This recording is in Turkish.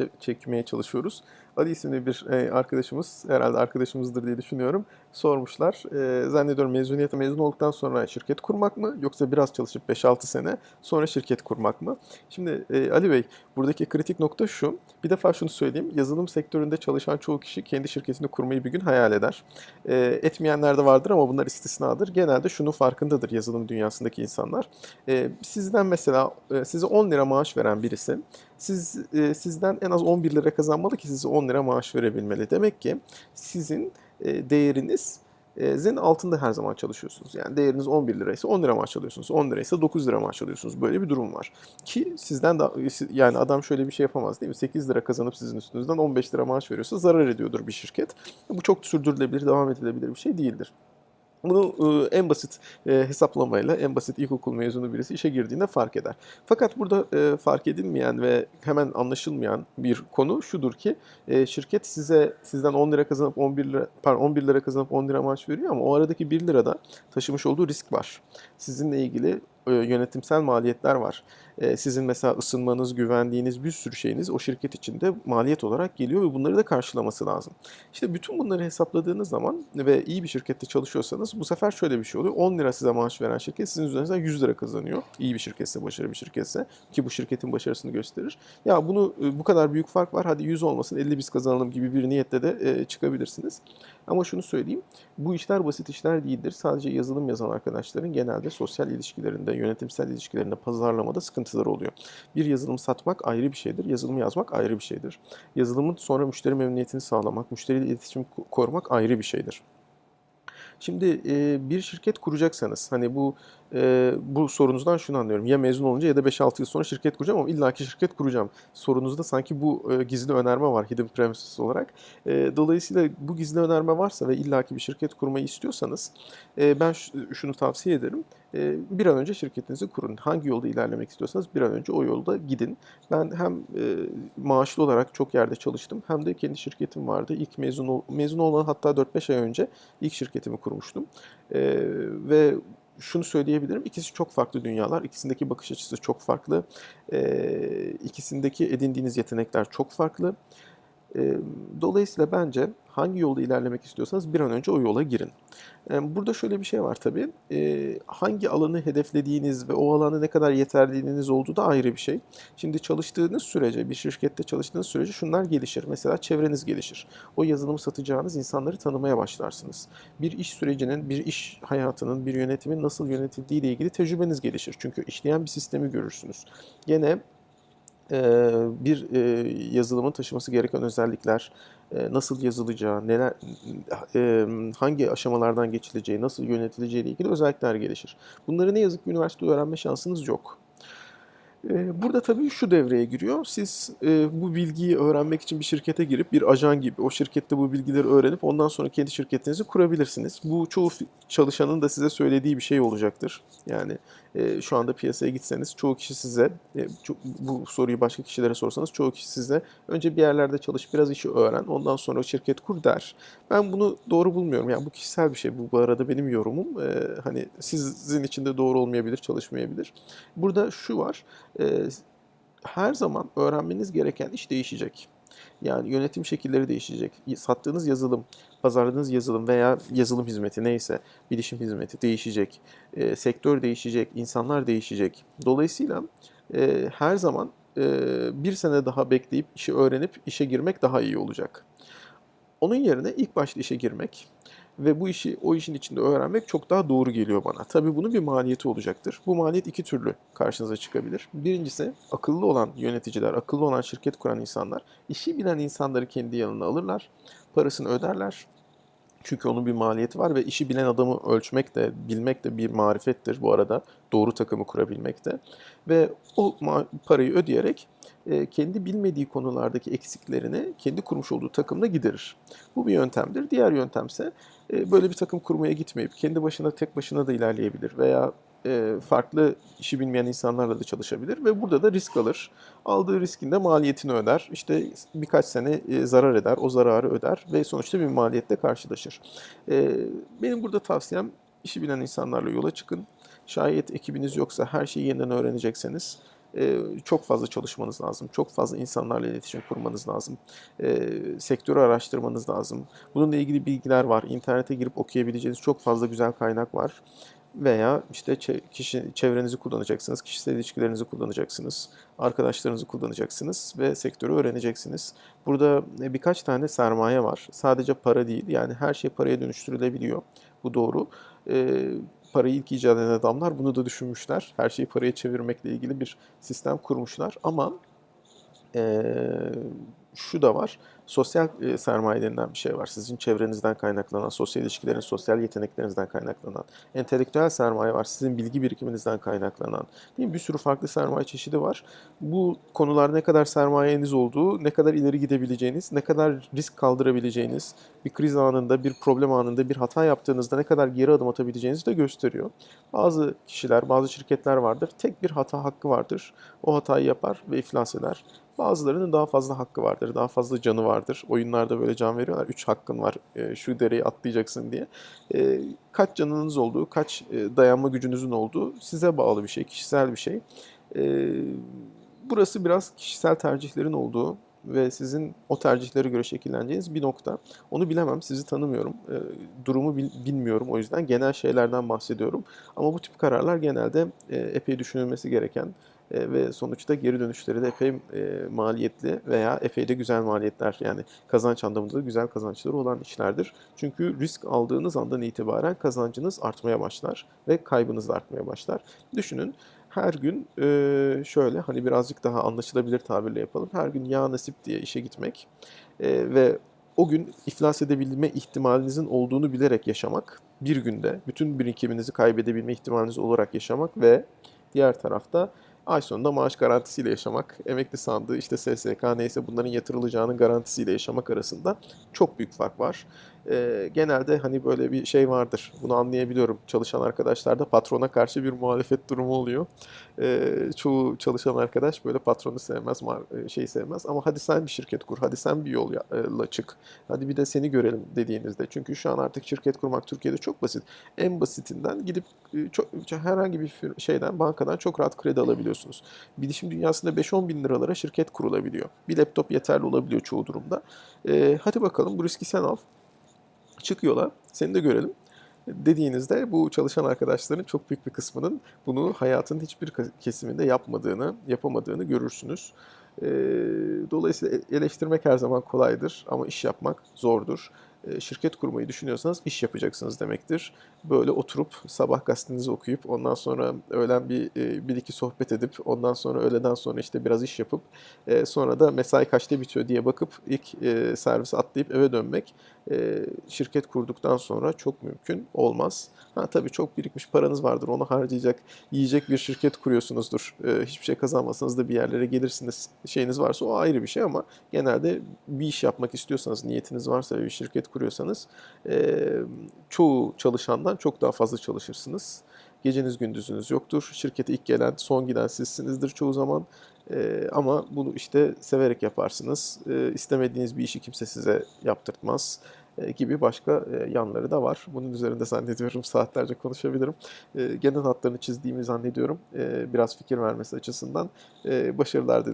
çe- çekmeye çalışıyoruz. Ali isimli bir e, arkadaşımız, herhalde arkadaşımızdır diye düşünüyorum, sormuşlar. E, zannediyorum mezuniyete mezun olduktan sonra şirket kurmak mı yoksa biraz çalışıp 5-6 sene sonra şirket kurmak mı? Şimdi e, Ali Bey, buradaki kritik nokta şu. Bir defa şunu söyleyeyim. Yazılım sektöründe çalışan çoğu kişi kendi şirketini kurmayı bir gün hayal eder. E, etmeyenler de vardır ama bunlar istisnadır. Genelde şunun farkındadır yazılım dünyasındaki insanlar. Sizden mesela size 10 lira maaş veren birisi siz e, sizden en az 11 lira kazanmalı ki size 10 lira maaş verebilmeli. Demek ki sizin e, değeriniz e, zin altında her zaman çalışıyorsunuz. Yani değeriniz 11 liraysa 10 lira maaş alıyorsunuz. 10 liraysa 9 lira maaş alıyorsunuz. Böyle bir durum var. Ki sizden de yani adam şöyle bir şey yapamaz değil mi? 8 lira kazanıp sizin üstünüzden 15 lira maaş veriyorsa zarar ediyordur bir şirket. Bu çok sürdürülebilir, devam edilebilir bir şey değildir. Bunu e, en basit e, hesaplamayla, en basit ilkokul mezunu birisi işe girdiğinde fark eder. Fakat burada e, fark edilmeyen ve hemen anlaşılmayan bir konu şudur ki e, şirket size sizden 10 lira kazanıp 11 lira pardon 11 lira kazanıp 10 lira maaş veriyor ama o aradaki 1 lirada taşımış olduğu risk var. Sizinle ilgili yönetimsel maliyetler var. E, sizin mesela ısınmanız, güvendiğiniz bir sürü şeyiniz o şirket içinde maliyet olarak geliyor ve bunları da karşılaması lazım. İşte bütün bunları hesapladığınız zaman ve iyi bir şirkette çalışıyorsanız bu sefer şöyle bir şey oluyor. 10 lira size maaş veren şirket sizin üzerinizden 100 lira kazanıyor. İyi bir şirketse, başarılı bir şirketse ki bu şirketin başarısını gösterir. Ya bunu e, bu kadar büyük fark var hadi 100 olmasın 50 biz kazanalım gibi bir niyetle de çıkabilirsiniz. Ama şunu söyleyeyim. Bu işler basit işler değildir. Sadece yazılım yazan arkadaşların genelde sosyal ilişkilerinde, yönetimsel ilişkilerinde, pazarlamada sıkıntıları oluyor. Bir yazılım satmak ayrı bir şeydir. Yazılım yazmak ayrı bir şeydir. Yazılımın sonra müşteri memnuniyetini sağlamak, müşteriyle iletişim korumak ayrı bir şeydir. Şimdi bir şirket kuracaksanız hani bu e, bu sorunuzdan şunu anlıyorum. Ya mezun olunca ya da 5-6 yıl sonra şirket kuracağım ama illaki şirket kuracağım. Sorunuzda sanki bu e, gizli önerme var hidden premises olarak. E, dolayısıyla bu gizli önerme varsa ve illaki bir şirket kurmayı istiyorsanız e, ben şunu tavsiye ederim. E, bir an önce şirketinizi kurun. Hangi yolda ilerlemek istiyorsanız bir an önce o yolda gidin. Ben hem e, maaşlı olarak çok yerde çalıştım hem de kendi şirketim vardı. İlk mezun ol, mezun olan hatta 4-5 ay önce ilk şirketimi kurmuştum. E, ve şunu söyleyebilirim. İkisi çok farklı dünyalar. İkisindeki bakış açısı çok farklı. E, ikisindeki edindiğiniz yetenekler çok farklı. Dolayısıyla bence hangi yolda ilerlemek istiyorsanız bir an önce o yola girin. Burada şöyle bir şey var tabii. Hangi alanı hedeflediğiniz ve o alanda ne kadar yeterliliğiniz olduğu da ayrı bir şey. Şimdi çalıştığınız sürece, bir şirkette çalıştığınız sürece şunlar gelişir. Mesela çevreniz gelişir. O yazılımı satacağınız insanları tanımaya başlarsınız. Bir iş sürecinin, bir iş hayatının, bir yönetimin nasıl yönetildiği ile ilgili tecrübeniz gelişir. Çünkü işleyen bir sistemi görürsünüz. Gene bir yazılımın taşıması gereken özellikler, nasıl yazılacağı, neler, hangi aşamalardan geçileceği, nasıl yönetileceği ile ilgili özellikler gelişir. Bunları ne yazık ki üniversitede öğrenme şansınız yok. Burada tabii şu devreye giriyor. Siz bu bilgiyi öğrenmek için bir şirkete girip bir ajan gibi o şirkette bu bilgileri öğrenip ondan sonra kendi şirketinizi kurabilirsiniz. Bu çoğu çalışanın da size söylediği bir şey olacaktır. Yani şu anda piyasaya gitseniz çoğu kişi size bu soruyu başka kişilere sorsanız çoğu kişi size önce bir yerlerde çalış biraz işi öğren ondan sonra şirket kur der. Ben bunu doğru bulmuyorum. Yani bu kişisel bir şey. Bu bu arada benim yorumum. Hani sizin için de doğru olmayabilir, çalışmayabilir. Burada şu var her zaman öğrenmeniz gereken iş değişecek. Yani yönetim şekilleri değişecek. Sattığınız yazılım, pazarladığınız yazılım veya yazılım hizmeti neyse, bilişim hizmeti değişecek. E, sektör değişecek, insanlar değişecek. Dolayısıyla e, her zaman e, bir sene daha bekleyip işi öğrenip işe girmek daha iyi olacak. Onun yerine ilk başta işe girmek, ve bu işi o işin içinde öğrenmek çok daha doğru geliyor bana. Tabii bunun bir maliyeti olacaktır. Bu maliyet iki türlü karşınıza çıkabilir. Birincisi akıllı olan yöneticiler, akıllı olan şirket kuran insanlar işi bilen insanları kendi yanına alırlar, parasını öderler. Çünkü onun bir maliyeti var ve işi bilen adamı ölçmek de, bilmek de bir marifettir bu arada. Doğru takımı kurabilmek de. Ve o parayı ödeyerek e, kendi bilmediği konulardaki eksiklerini kendi kurmuş olduğu takımla giderir. Bu bir yöntemdir. Diğer yöntemse e, böyle bir takım kurmaya gitmeyip kendi başına tek başına da ilerleyebilir veya e, farklı işi bilmeyen insanlarla da çalışabilir ve burada da risk alır. Aldığı riskin de maliyetini öder. İşte birkaç sene zarar eder, o zararı öder ve sonuçta bir maliyetle karşılaşır. Benim burada tavsiyem işi bilen insanlarla yola çıkın. Şayet ekibiniz yoksa her şeyi yeniden öğrenecekseniz e, çok fazla çalışmanız lazım. Çok fazla insanlarla iletişim kurmanız lazım. E, sektörü araştırmanız lazım. Bununla ilgili bilgiler var. İnternete girip okuyabileceğiniz çok fazla güzel kaynak var. Veya işte kişi çevrenizi kullanacaksınız, kişisel ilişkilerinizi kullanacaksınız, arkadaşlarınızı kullanacaksınız ve sektörü öğreneceksiniz. Burada e, birkaç tane sermaye var. Sadece para değil, yani her şey paraya dönüştürülebiliyor. Bu doğru. E, parayı ilk icat eden adamlar bunu da düşünmüşler. Her şeyi paraya çevirmekle ilgili bir sistem kurmuşlar. Ama e, şu da var. Sosyal e, sermaye denilen bir şey var. Sizin çevrenizden kaynaklanan, sosyal ilişkilerin, sosyal yeteneklerinizden kaynaklanan. Entelektüel sermaye var. Sizin bilgi birikiminizden kaynaklanan. Değil mi? Bir sürü farklı sermaye çeşidi var. Bu konular ne kadar sermayeniz olduğu, ne kadar ileri gidebileceğiniz, ne kadar risk kaldırabileceğiniz, bir kriz anında, bir problem anında, bir hata yaptığınızda ne kadar geri adım atabileceğinizi de gösteriyor. Bazı kişiler, bazı şirketler vardır. Tek bir hata hakkı vardır. O hatayı yapar ve iflas eder. Bazılarının daha fazla hakkı vardır, daha fazla canı vardır. Oyunlarda böyle can veriyorlar. Üç hakkın var, e, şu dereyi atlayacaksın diye. E, kaç canınız olduğu, kaç e, dayanma gücünüzün olduğu size bağlı bir şey, kişisel bir şey. E, burası biraz kişisel tercihlerin olduğu ve sizin o tercihlere göre şekilleneceğiniz bir nokta. Onu bilemem, sizi tanımıyorum. E, durumu bil- bilmiyorum o yüzden genel şeylerden bahsediyorum. Ama bu tip kararlar genelde e, epey düşünülmesi gereken e, ve sonuçta geri dönüşleri de epey e, maliyetli veya epey de güzel maliyetler yani kazanç anlamında da güzel kazançları olan işlerdir. Çünkü risk aldığınız andan itibaren kazancınız artmaya başlar ve kaybınız da artmaya başlar. Düşünün her gün e, şöyle hani birazcık daha anlaşılabilir tabirle yapalım. Her gün ya nasip diye işe gitmek e, ve o gün iflas edebilme ihtimalinizin olduğunu bilerek yaşamak, bir günde bütün birikiminizi kaybedebilme ihtimaliniz olarak yaşamak ve diğer tarafta ay sonunda maaş garantisiyle yaşamak, emekli sandığı, işte SSK neyse bunların yatırılacağının garantisiyle yaşamak arasında çok büyük fark var. Ee, genelde hani böyle bir şey vardır, bunu anlayabiliyorum. Çalışan arkadaşlarda patrona karşı bir muhalefet durumu oluyor. Ee, çoğu çalışan arkadaş böyle patronu sevmez, mar- şey sevmez. Ama hadi sen bir şirket kur, hadi sen bir yolla çık, hadi bir de seni görelim dediğinizde. Çünkü şu an artık şirket kurmak Türkiye'de çok basit. En basitinden gidip e, çok, şeyden bir şeyden, bankadan çok rahat kredi alabiliyorsunuz. Bilişim dünyasında 5-10 bin liralara şirket kurulabiliyor. Bir laptop yeterli olabiliyor çoğu durumda. Ee, hadi bakalım bu riski sen al. Çık seni de görelim dediğinizde bu çalışan arkadaşların çok büyük bir kısmının bunu hayatın hiçbir kesiminde yapmadığını, yapamadığını görürsünüz. Ee, dolayısıyla e- eleştirmek her zaman kolaydır ama iş yapmak zordur. Ee, şirket kurmayı düşünüyorsanız iş yapacaksınız demektir. Böyle oturup sabah gazetenizi okuyup ondan sonra öğlen bir, e, bir iki sohbet edip ondan sonra öğleden sonra işte biraz iş yapıp e, sonra da mesai kaçta bitiyor diye bakıp ilk servise atlayıp eve dönmek e, şirket kurduktan sonra çok mümkün olmaz. Ha tabii çok birikmiş paranız vardır onu harcayacak, yiyecek bir şirket kuruyorsunuzdur. E, hiçbir şey kazanmasanız da bir yerlere gelirsiniz şeyiniz varsa o ayrı bir şey ama genelde bir iş yapmak istiyorsanız, niyetiniz varsa ve bir şirket kuruyorsanız e, çoğu çalışandan çok daha fazla çalışırsınız. Geceniz gündüzünüz yoktur. Şirkete ilk gelen, son giden sizsinizdir çoğu zaman. Ee, ama bunu işte severek yaparsınız. Ee, istemediğiniz bir işi kimse size yaptırtmaz gibi başka e, yanları da var. Bunun üzerinde zannediyorum saatlerce konuşabilirim. E, genel hatlarını çizdiğimi zannediyorum. E, biraz fikir vermesi açısından. E, başarılar dilerim.